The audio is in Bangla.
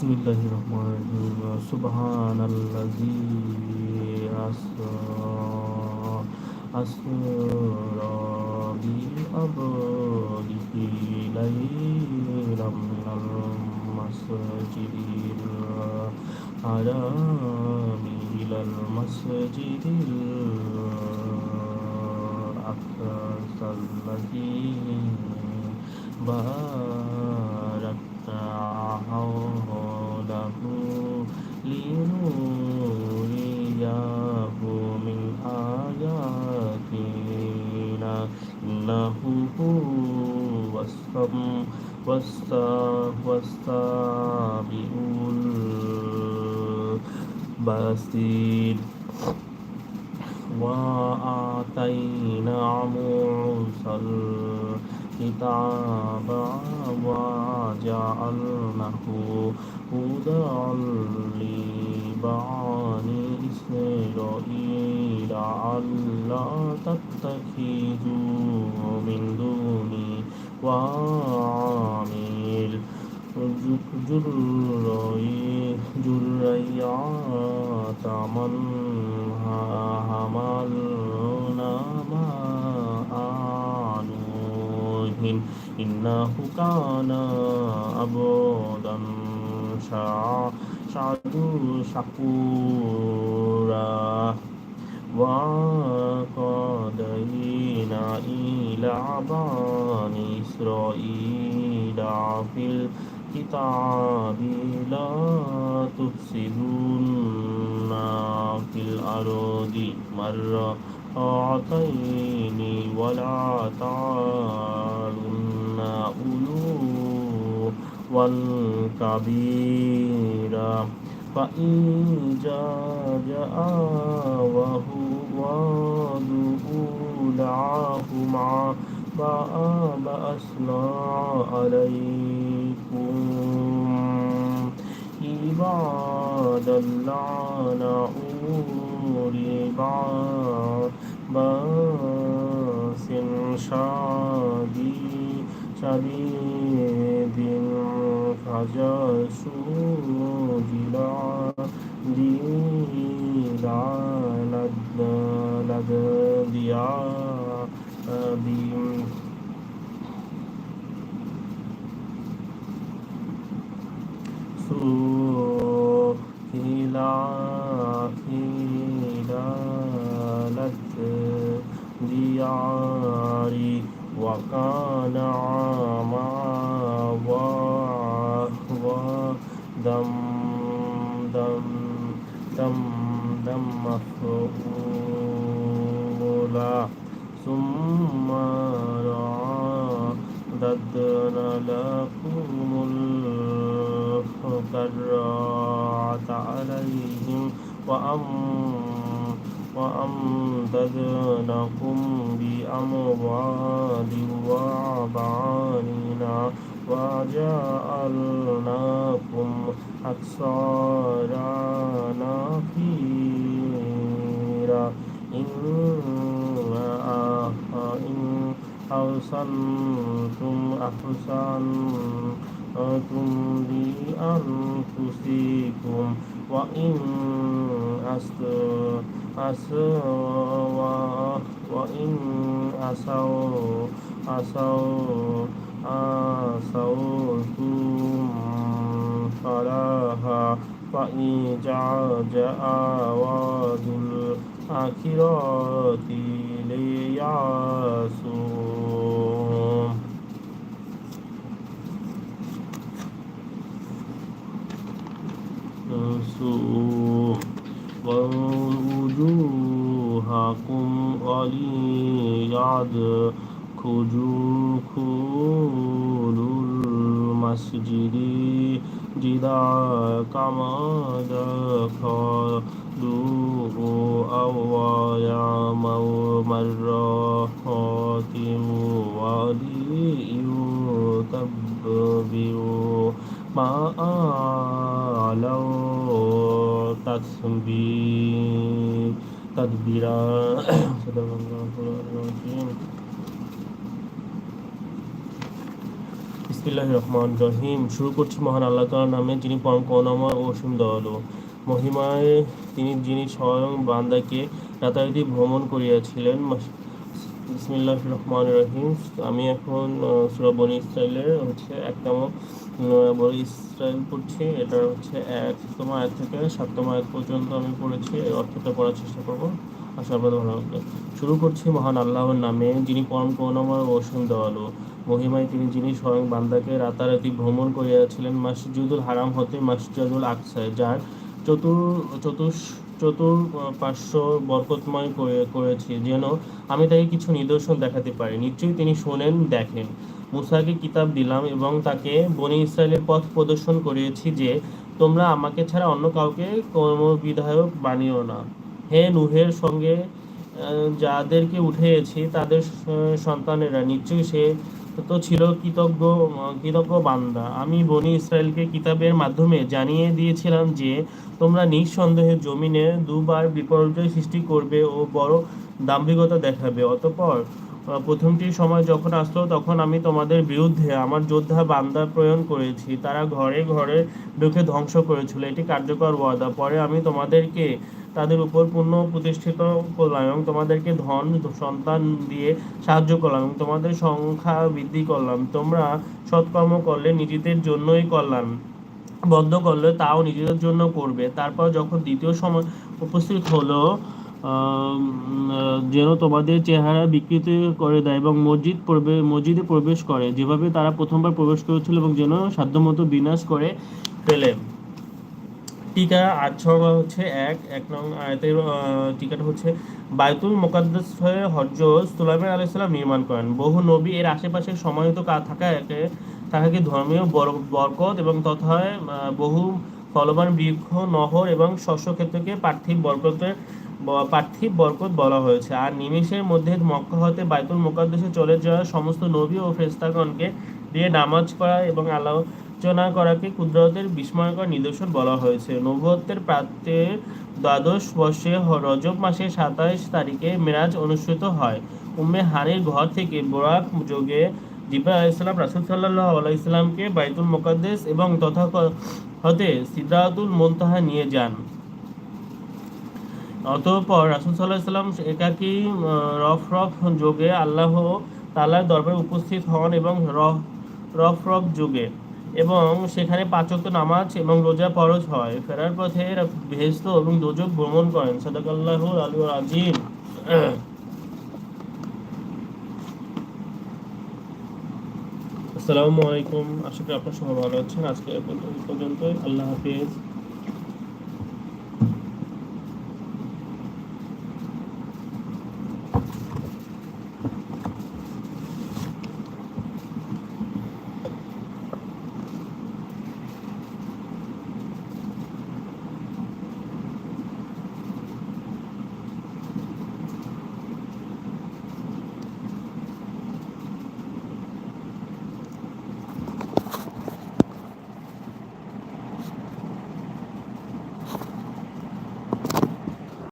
بسم الله الرحمن الرحيم سبحان الذي أسرى أسرى بعبده ليلا من المسجد الحرام إلى المسجد الأقصى الذي باركت حوله لنريه من آياتنا إنه هو السميع والسابع البصير وآتينا موسى الكتاب وجعلناه هدى لبني إسرائيل ألا تتخذوا من دوني وعامل جريات من حملنا نوح إنه كان عبدا شكورا وقضينا إلى بني إسرائيل في الكتاب لا تفسدون في الأرض طاعتين ولا تعالن أولو والكبيرة فإن جاء وهو دعاه مع باء بأسنا عليكم إبعاد الله أولي بأس شديد شديد فجاسوا جلالا لديا بهم إلى وكان عاما ودم دم دم دم مفعولا ثم رددنا لكم الكرات عليهم وأم وأمددناكم بأموال وبنين وجعلناكم أكثر نفيرا إن إن أحسنتم أحسنتم لأنفسكم وإن أسأوا أسوا وإن أسوا أسوا أسوتم فلاها فإن جاء وعد الآخرة ليعصوا وليعد خذوا المسجد جدا كما دخلوا أول مرات وليتبروا ما علوا تسبيح تدبيرا صدق الله العظيم বিসমিল্লাহ রহমান রহিম শুরু করছি মহান আল্লাহ তাআলার নামে যিনি পরম করুণাময় ও অসীম দয়ালু মহিমায় তিনি যিনি স্বয়ং বান্দাকে রাতারাতি ভ্রমণ করিয়াছিলেন বিসমিল্লাহ রহমান রহিম আমি এখন সুরা বনি ইসরায়েলের হচ্ছে একতম আহ, বনি ইসরায়েল পড়ছি। এটা হচ্ছে একতম আয়াত থেকে সাততম আয়াত পর্যন্ত আমি পড়েছি। এই অর্থটা পড়ার চেষ্টা করব। আশা আপনাদের ভালো লাগবে শুরু করছি মহান আল্লাহর নামে, যিনি পরম করুণাময় ও অসীম দয়ালু। মহিমায় তিনি যিনি স্বয়ং বান্দাকে রাতারাতি ভ্রমণ করিয়াছিলেন মসজিদুল হারাম হতে মসজিদুল আকসায়, যার চতুর চতুর চতুর পার্শ্ব বরকতময় করে, করেছি। যেন আমি তাকে কিছু নিদর্শন দেখাতে পারি। নিশ্চয়ই তিনি শোনেন, দেখেন। মুসাকে কিতাব দিলাম এবং তাকে বনি ইসরায়েলের পথ প্রদর্শন করিয়েছি যে, তোমরা আমাকে ছাড়া অন্য কাউকে কর্মবিধায়ক বানিও না। হে নুহের সঙ্গে যাদেরকে উঠেছি তাদের সন্তানেরা, নিশ্চয়ই সে তো ছিল কৃতজ্ঞ কৃতজ্ঞ বান্দা। আমি বনি ইসরায়েলকে কিতাবের মাধ্যমে জানিয়ে দিয়েছিলাম যে, তোমরা নিঃসন্দেহে জমিনে দুবার বিপর্যয় সৃষ্টি করবে ও বড় দাম্ভিকতা দেখাবে। অতঃপর প্রথমটি সময় যখন আসলো তখন আমি তোমাদের বিরুদ্ধে আমার যোদ্ধা বান্দা প্রেরণ করেছি। তারা ঘরে ঘরে ঢুকে ধ্বংস করেছিল। এটি কার্যকর ওয়াদা পরে আমি তোমাদেরকে তাদের উপর পূর্ণ প্রতিষ্ঠিত করলাম এবং তোমাদেরকে ধন, সন্তান দিয়ে সাহায্য করলাম এবং তোমাদের সংখ্যা বৃদ্ধি করলাম। তোমরা সৎকর্ম করলে নিজেদের জন্যই করলাম। বদ্ধ করলে তাও নিজেদের জন্য করবে। তারপর যখন দ্বিতীয় সময় উপস্থিত হলো যেন তোমাদের চেহারা বিকৃত করে দেয় এবং মসজিদ মসজিদে প্রবেশ করে। যেভাবে তারা প্রথমবার প্রবেশ করেছিল এবং যেন সাধ্যমতো বিনাশ করে ফেলে। টিকা আচ্ছর্বা হচ্ছে এক এক নং আয়াতের টিকাটা হচ্ছে বায়তুল মোকাদ্দাস হয়ে হজরত সুলাইমান আলাইসাল্লাম নির্মাণ করেন। বহু নবী এর আশেপাশে সমাহিত কা- থাকায় একে তাহাকে ধর্মীয় বর- বরকত এবং তথা আহ, বহু ফলবান বৃক্ষ নহর এবং শস্যক্ষেত্রকে পার্থিব বরকতের পার্থিব বরকত বলা হয়েছে। আর নিমেষের মধ্যে মক্কা হতে বাইতুল মোকাদ্দাসে চলে যাওয়া সমস্ত নবী ও ফেরেশতাগণকে দিয়ে নামাজ পড়া এবং আলোচনা করাকে কুদরতের বিস্ময়কর নিদর্শন বলা হয়েছে। নবুয়ত্বের প্রাত্যের দ্বাদশ বর্ষে রজব মাসের সাতাইশ তারিখে মেরাজ অনুষ্ঠিত হয়। উম্মে হানির ঘর থেকে বোরাক যোগে জিব্রাইল আলাইসাল্লাম রাসুল সাল্লাহ আলাইসাল্লামকে বাইতুল মোকাদ্দেস এবং তথা হতে সিদ্ধাতুল মোন্তাহা নিয়ে যান। অতঃপর রাসুল সাল্লাহ সাল্লাম একাকী রফ রফ যোগে আল্লাহ তালার দরবারে উপস্থিত হন এবং রফ রফ রফ যুগে। এবং সেখানে পাঁচক্ত নামাজ এবং রোজা ফরজ হয়। ফেরার পথে ভেস্ত এবং দোজক ভ্রমণ করেন। সাদাকাল্লাহ আলু আজিম আসসালামু আলাইকুম। আশা করি আপনার সবাই ভালো আছেন। আজকে পর্যন্ত আল্লাহ হাফিজ।